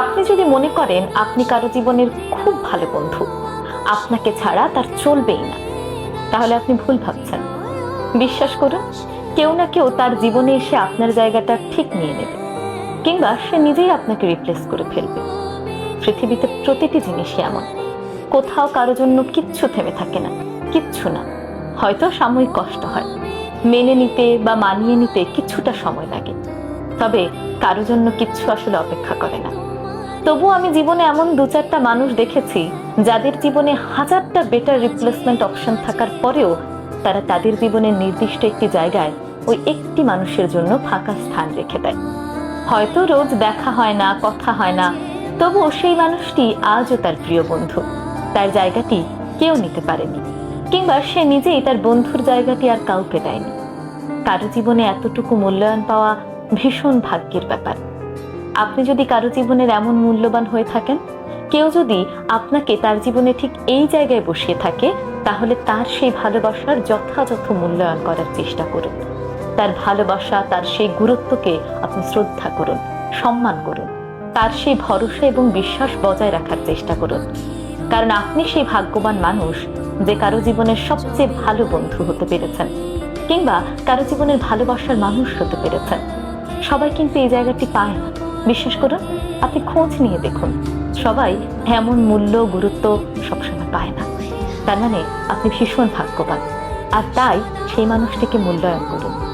আপনি যদি মনে করেন আপনি কারও জীবনের খুব ভালো বন্ধু, আপনাকে ছাড়া তার চলবেই না, তাহলে আপনি ভুল ভাবছেন। বিশ্বাস করুন, কেউ না কেউ তার জীবনে এসে আপনার জায়গাটা ঠিক নিয়ে নেবে, কিংবা সে নিজেই আপনাকে রিপ্লেস করে ফেলবে। পৃথিবীতে প্রতিটি জিনিসই এমন, কোথাও কারও জন্য কিচ্ছু থেমে থাকে না, কিচ্ছু না, হয়তো সাময়িক কষ্ট হয়, মেনে নিতে বা মানিয়ে নিতে কিছুটা সময় লাগে, তবে কারও জন্য কিচ্ছু আসলে অপেক্ষা করে না। তবু আমি জীবনে এমন দু চারটা মানুষ দেখেছি যাদের জীবনে হাজারটা বেটার রিপ্লেসমেন্ট অপশন থাকার পরেও তারা তাদের জীবনের নির্দিষ্ট একটি জায়গায় ওই একটি মানুষের জন্য ফাঁকা স্থান রেখে দেয়। হয়তো রোজ দেখা হয় না, কথা হয় না, তবুও সেই মানুষটি আজও তার প্রিয় বন্ধু। তার জায়গাটি কেউ নিতে পারেনি, কিংবা সে নিজেই তার বন্ধুর জায়গাটি আর কাউকে দেয়নি। কারও জীবনে এতটুকু মূল্যায়ন পাওয়া ভীষণ ভাগ্যের ব্যাপার। আপনি যদি কারও জীবনের এমন মূল্যবান হয়ে থাকেন, কেউ যদি আপনাকে তার জীবনে ঠিক এই জায়গায় বসিয়ে থাকে, তাহলে তার সেই ভালোবাসার যথাযথ মূল্যায়ন করার চেষ্টা করুন। তার ভালোবাসা, তার সেই গুরুত্বকে আপনি শ্রদ্ধা করুন, সম্মান করুন। তার সেই ভরসা এবং বিশ্বাস বজায় রাখার চেষ্টা করুন। কারণ আপনি সেই ভাগ্যবান মানুষ যে কারও জীবনের সবচেয়ে ভালো বন্ধু হতে পেরেছেন, কিংবা কারও জীবনের ভালোবাসার মানুষ হতে পেরেছেন। সবাই কিন্তু এই জায়গাটি পায় না। বিশ্বাস করুন আপনি খোঁজ নিয়ে দেখুন। সবাই এমন মূল্য, গুরুত্ব সবসময় পায় না। তার মানে আপনি ভীষণ ভাগ্যবান। আর তাই সেই মানুষটিকে মূল্যায়ন করুন।